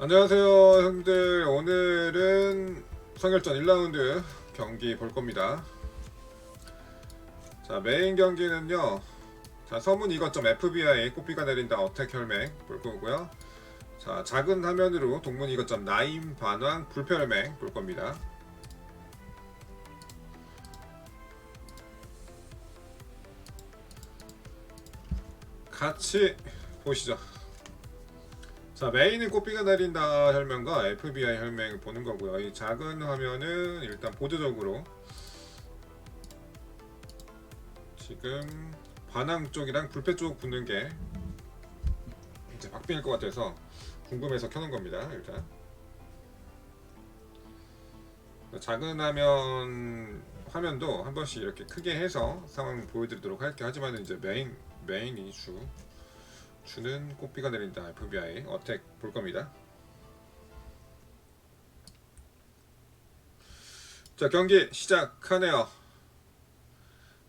안녕하세요 형들. 오늘은 성결전 1라운드 경기 볼 겁니다. 자 메인 경기는요. 자 서문 이것점 FBI 꽃비가 내린다. 어택 혈맹 볼 거고요. 자 작은 화면으로 동문 이것점 나임 반왕 불편혈맹 볼 겁니다. 같이 보시죠 자 메인은 꽃비가 내린다 혈맹과 FBI 혈맹 보는 거고요. 이 작은 화면은 일단 보조적으로 지금 반항 쪽이랑 불패 쪽 붙는 게 이제 박빙일 것 같아서 궁금해서 켜놓은 겁니다. 일단 작은 화면 화면도 한 번씩 이렇게 크게 해서 상황 보여드리도록 할게요. 하지만 이제 메인 메인이 주 주는 꽃비가 내린다 FBI 어택 볼 겁니다. 자 경기 시작하네요.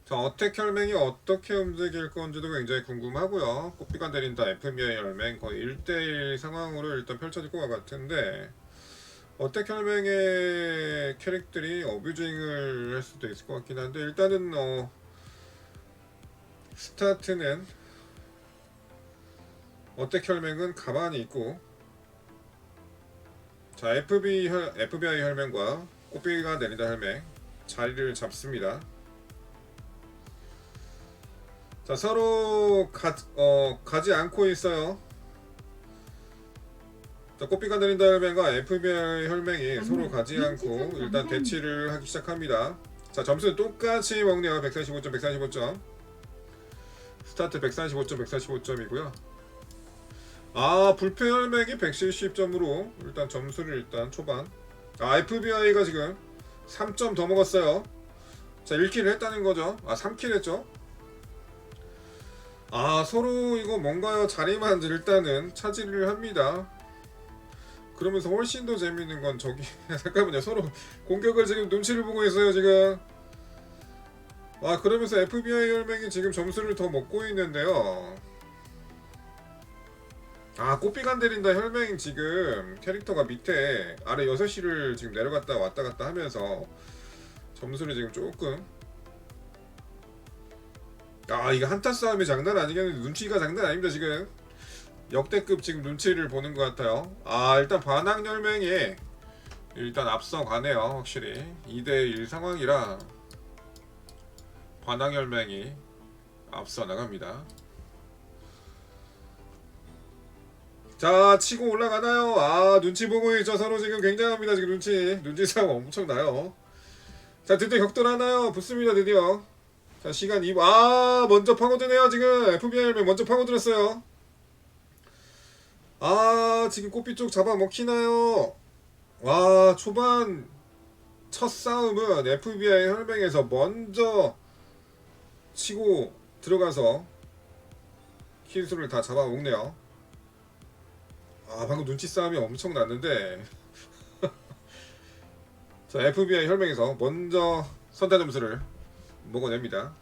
자 어택 혈맹이 어떻게 움직일 건지도 굉장히 궁금하고요. 꽃비가 내린다 FBI 혈맹 거의 1대1 상황으로 일단 펼쳐질 것 같은데 어택 혈맹의 캐릭들이 어뷰징을 할 수도 있을 것 같긴 한데 일단은 어 스타트는 어택 혈맹은 가만히 있고 자 FBI, 혈, FBI 혈맹과 꽃비가 내린다 혈맹 자리를 잡습니다. 자 서로 가, 어, 가지 않고 있어요. 자 꽃비가 내린다 혈맹과 FBI 혈맹이 서로 가지 않고 일단 대치를 하기 시작합니다. 자 점수는 똑같이 먹네요. 145점, 145점. 스타트 145점, 145점이고요. 아 불패 혈맥이 170점으로 일단 점수를 일단 초반. 아 FBI가 지금 3점 더 먹었어요. 자 1킬 했다는 거죠. 아 3킬 했죠. 아 서로 이거 뭔가요? 자리만 일단은 차지를 합니다. 그러면서 훨씬 더 재밌는 건 저기 잠깐만요. 서로 공격을 지금 눈치를 보고 있어요 지금. 아 그러면서 FBI 혈맹이 지금 점수를 더 먹고 있는데요 아 꽃비가 안 내린다 혈맹 지금 캐릭터가 밑에 아래 6시를 지금 내려갔다 왔다 갔다 하면서 점수를 지금 조금. 아 이거 한타 싸움이 장난 아니겠는데 눈치가 장난 아닙니다 지금. 역대급 지금 눈치를 보는 것 같아요. 아 일단 반항 혈맹이 일단 앞서가네요 확실히. 2대1 상황이라 반항 혈맹이 앞서 나갑니다 자 치고 올라가나요? 아 눈치 보고 있죠 서로 지금 굉장합니다 지금 눈치. 눈치 싸움 엄청 나요. 자 드디어 격돌하나요? 붙습니다 드디어. 자 시간 2분 아 먼저 파고드네요 지금. FBI를 먼저 파고들었어요. 아 지금 꽃빛 쪽 잡아먹히나요? 와 초반 첫 싸움은 FBI 혈맹에서 먼저 치고 들어가서 킬수를 다 잡아먹네요 아 방금 눈치 싸움이 엄청 났는데. 자 FBI 혈맹에서 먼저 선타 점수를 먹어냅니다.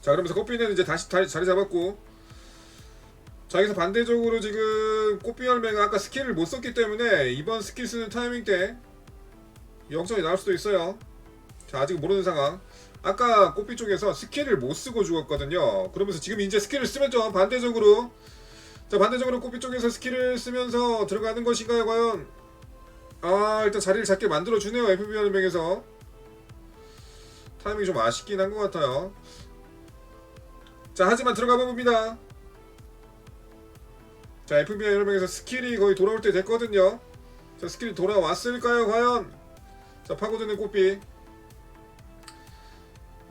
자 그러면서 꽃비는 이제 다시 다, 자리 잡았고. 자 여기서 반대적으로 지금 꽃비 혈맹은 아까 스킬을 못 썼기 때문에 이번 스킬 쓰는 타이밍 때 역전이 나올 수도 있어요. 자 아직 모르는 상황. 아까 꽃비 쪽에서 스킬을 못 쓰고 죽었거든요. 그러면서 지금 이제 스킬을 쓰면 좀 반대적으로 자 반대적으로 꼬비 쪽에서 스킬을 쓰면서 들어가는 것인가요 과연? 아 일단 자리를 잡게 만들어주네요 FB 연맹에서. 타이밍이 좀 아쉽긴 한 것 같아요. 자 하지만 들어가 봅니다. 자 FBI 연맹에서 스킬이 거의 돌아올 때 됐거든요. 자 스킬이 돌아왔을까요 과연? 자 파고드는 꽃비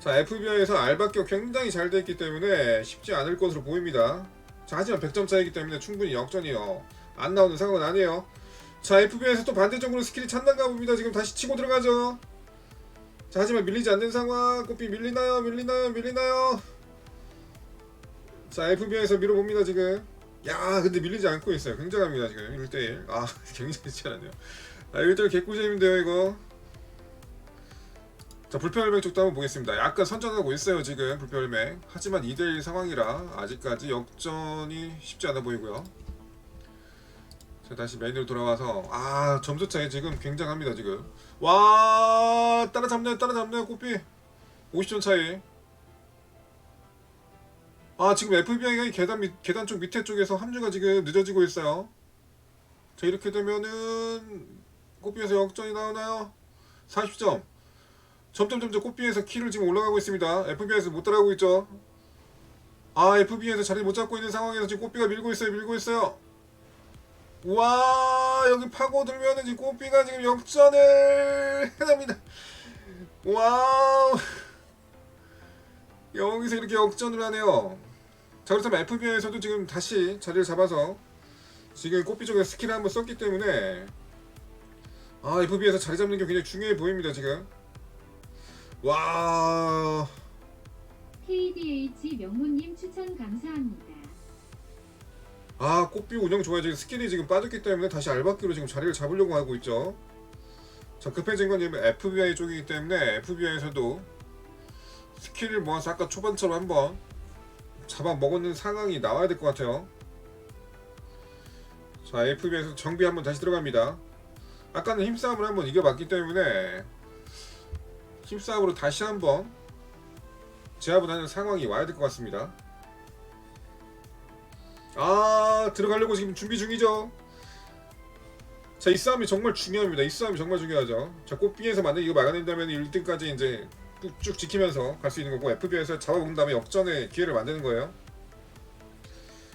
자 FBI에서 알바격 굉장히 잘 됐기 때문에 쉽지 않을 것으로 보입니다 자, 하지만 100점 차이기 때문에 충분히 역전이요. 안 나오는 상황은 아니에요. 자, FB에서 또 반대쪽으로 스킬이 찬단가 봅니다. 지금 다시 치고 들어가죠. 자, 하지만 밀리지 않는 상황. 꽃비 밀리나요? 밀리나요? 밀리나요? 자, FB에서 밀어봅니다, 지금. 야, 근데 밀리지 않고 있어요. 굉장합니다, 지금. 1대1. 아, 굉장히 치열하네요. 아, 1대1 개꿀잼인데요, 이거. 자 불편혈맹 쪽도 한번 보겠습니다. 약간 선전하고 있어요 지금 불편혈맹. 하지만 2대1 상황이라 아직까지 역전이 쉽지 않아 보이고요. 자 다시 메뉴로 돌아와서 아 점수 차이 지금 굉장합니다 지금 와 따라잡네요 따라잡네요 꼬피 50점 차이 아 지금 FBI가 계단 밑 계단 쪽 밑에 쪽에서 합류가 지금 늦어지고 있어요 자 이렇게 되면은 꼬피에서 역전이 나오나요 40점 점점 점점 꼬피에서 키를 지금 올라가고 있습니다 FBI에서 못 따라가고 있죠 아 FBI에서 자리 못 잡고 있는 상황에서 지금 꼬피가 밀고 있어요 밀고 있어요 와 여기 파고들면은 지금 꼬삐가 지금 역전을 해냅니다. 와우 여기서 이렇게 역전을 하네요. 자 그렇다면 FBI에서도 지금 다시 자리를 잡아서 지금 꼬삐 쪽에 스킬을 한번 썼기 때문에 아 FBI에서 자리 잡는 게 굉장히 중요해 보입니다 지금. 와 KDH 명문님 추천 감사합니다. 아, 꽃비 운영 좋아요. 지금 스킬이 지금 빠졌기 때문에 다시 알바끼로 지금 자리를 잡으려고 하고 있죠. 자, 급해진 건 지금 FBI 쪽이기 때문에 FBI에서도 스킬을 모아서 아까 초반처럼 한번 잡아 먹었는 상황이 나와야 될 것 같아요. 자, FBI에서 정비 한번 다시 들어갑니다. 아까는 힘싸움을 한번 이겨봤기 때문에 힘싸움으로 다시 한번 제압을 하는 상황이 와야 될 것 같습니다. 아 들어가려고 지금 준비 중이죠. 자 이 싸움이 정말 중요합니다. 이 싸움이 정말 중요하죠. 자 꽃비에서 만약 이거 막아낸다면 1등까지 이제 쭉- 쭉 지키면서 갈 수 있는 거고 FB에서 잡아본 다음에 역전의 기회를 만드는 거예요.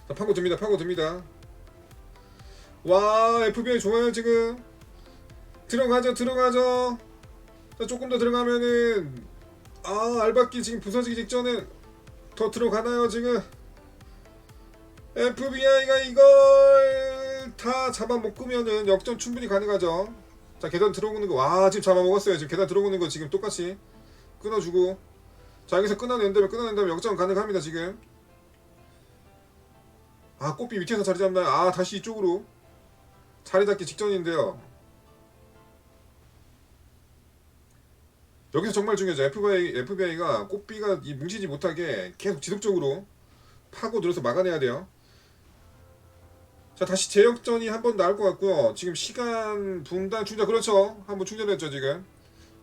자 파고 듭니다. 파고 듭니다. 와 FBI 좋아요 지금. 들어가죠 들어가죠. 자 조금 더 들어가면은 아 알바끼 지금 부서지기 직전에 더 들어가나요 지금? FBI가 이걸 다 잡아먹으면은 역전 충분히 가능하죠. 자 계단 들어오는 거 와 지금 잡아먹었어요. 지금 계단 들어오는 거 지금 똑같이 끊어주고 자 여기서 끊어낸 다음에 끊어낸 다음에 역전 가능합니다 지금. 아 꽃비 밑에서 자리 잡나요? 아 다시 이쪽으로 자리 잡기 직전인데요. 여기서 정말 중요하죠. FBI, FBI가 꽃비가 이 뭉치지 못하게 계속 지속적으로 파고 들어서 막아내야 돼요. 자 다시 재역전이 한 번 나올 것 같고요. 지금 시간 분당 충전 그렇죠. 한 번 충전했죠 지금.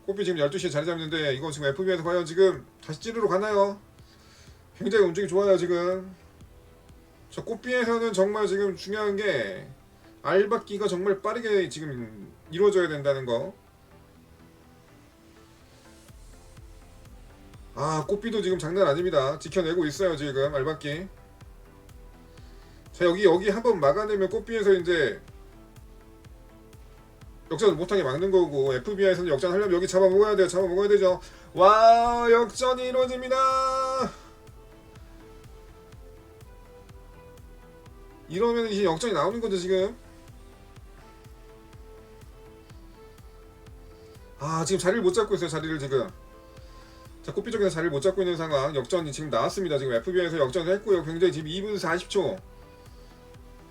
꽃비 지금 12시에 자리 잡는데 이거 지금 FBI에서 과연 지금 다시 찌르러 가나요? 굉장히 움직임 좋아요 지금. 자 꽃비에서는 정말 지금 중요한 게 알바끼가 정말 빠르게 지금 이루어져야 된다는 거. 아 꽃비도 지금 장난 아닙니다. 지켜내고 있어요 지금. 알바끼. 자 여기 여기 한번 막아내면 꽃비에서 이제 역전을 못하게 막는 거고 FBI에서는 역전하려면 여기 잡아먹어야 돼요. 잡아먹어야 되죠. 와 역전이 이루어집니다. 이러면 이제 역전이 나오는 거죠 지금. 아 지금 자리를 못 잡고 있어요 자리를 지금 자 꽃비 쪽에서 자리를 못 잡고 있는 상황 역전이 지금 나왔습니다 지금 FBI에서 역전을 했고요 굉장히 지금 2분 40초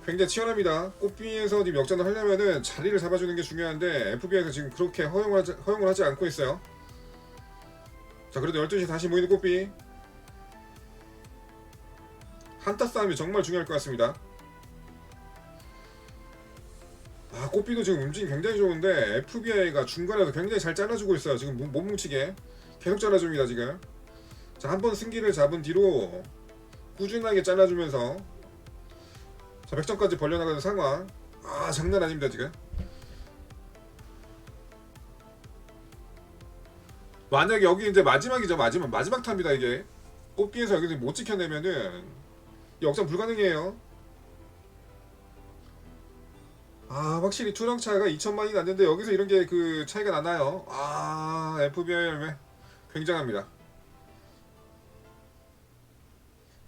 굉장히 치열합니다. 꽃비에서 지금 역전을 하려면은 자리를 잡아주는 게 중요한데 FBI에서 지금 그렇게 허용을 하지, 허용을 하지 않고 있어요. 자 그래도 12시 다시 모이는 꽃비 한타 싸움이 정말 중요할 것 같습니다. 아 꽃비도 지금 움직임 굉장히 좋은데 FBI가 중간에서 굉장히 잘 잘라주고 있어요. 지금 못, 못 뭉치게 계속 잘라 줍니다 지금. 자 한 번 승기를 잡은 뒤로 꾸준하게 잘라주면서 자 100점까지 벌려나가는 상황. 아 장난 아닙니다 지금. 만약에 여기 이제 마지막이죠 마지막. 마지막 탑니다 이게. 꽃비에서 여기서 못 지켜내면은 역전 불가능해요. 아 확실히 투령 차가 2천만이 났는데 여기서 이런 게 그 차이가 나나요? 아 FBI 열매 굉장합니다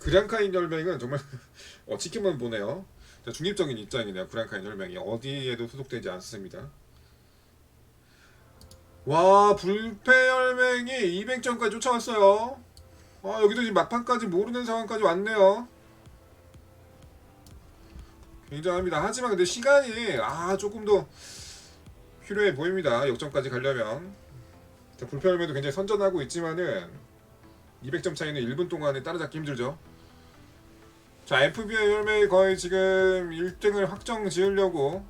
그랑카인 열맹은 정말 어, 지켜만 보네요. 자, 중립적인 입장이네요. 그랑카인 열맹이 어디에도 소속되지 않습니다. 와 불패 열맹이 200점까지 쫓아왔어요. 아 여기도 지금 막판까지 모르는 상황까지 왔네요. 굉장합니다. 하지만 근데 시간이 아 조금 더 필요해 보입니다. 역전까지 가려면 자, 열맹도 굉장히 선전하고 있지만은 200점 차이는 1분 동안에 따라잡기 힘들죠. 자 FBI 열매 거의 지금 1등을 확정 지으려고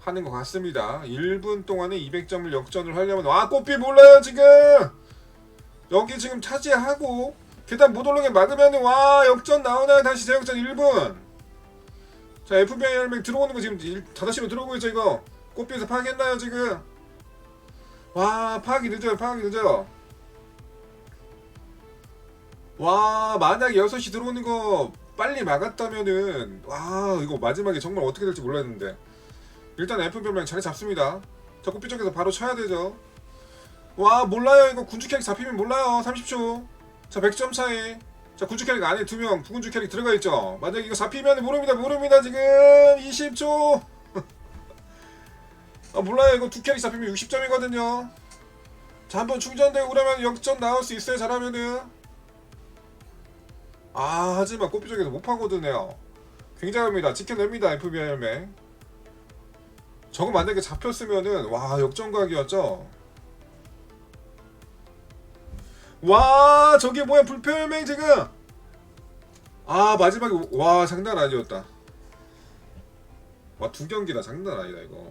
하는 것 같습니다. 1분 동안에 200점을 역전을 하려면 와 꽃비 몰라요 지금! 여기 지금 차지하고 계단 못 올라게 막으면 와 역전 나오나요? 다시 재역전 1분. 자 FBI 열매 들어오는 거 지금 5시로 들어오고 있죠 이거. 꽃비에서 파악했나요 지금 와 파악이 늦어요 파악이 늦어요 와 만약에 6시 들어오는 거 빨리 막았다면은 와 이거 마지막에 정말 어떻게 될지 몰랐는데. 일단 F별명 자리 잡습니다. 자 꽃비 쪽에서 바로 쳐야 되죠. 와 몰라요. 이거 군주 캐릭 잡히면 몰라요. 30초. 자 100점 차이. 자 군주 캐릭 안에 두명 부군주 캐릭 들어가 있죠. 만약에 이거 잡히면 모릅니다. 모릅니다 지금. 20초 아 몰라요. 이거 두 캐릭 잡히면 60점이거든요. 자 한번 충전되고 그러면 역전 나올 수 있어요 잘하면은. 아 하지만 꽃비 쪽에서 못 파고드네요. 굉장합니다. 지켜냅니다 FBI 열매 저거 만약에 잡혔으면은 와 역전각이었죠? 와 저게 뭐야? 불편열맹 지금. 아 마지막에 와 장난 아니었다. 와 두 경기다. 장난 아니다 이거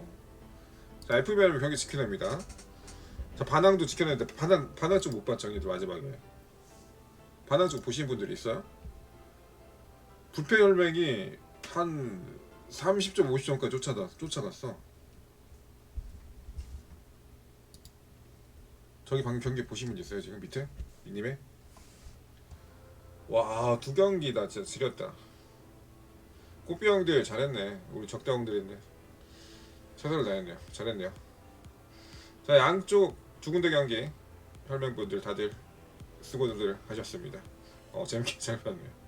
자 FBR을 경기 지켜냅니다 자 반항도 지켜냈는데 반항 반항 좀 못 봤죠 이제 마지막에 반항 쪽 보신 분들이 있어요? 불패열맹이 한 30점 50점까지 쫓아다, 쫓아갔어 저기 방금 경기 보신 분 있어요 지금 밑에? 이님의? 와 두 경기 다 진짜 지렸다 꽃비 형들 잘했네 우리 적대 형들인데 최선을 다했네요. 잘했네요. 자 양쪽 두 군데 경기 혈맹분들 다들 수고들 하셨습니다. 어 재밌게 잘 봤네요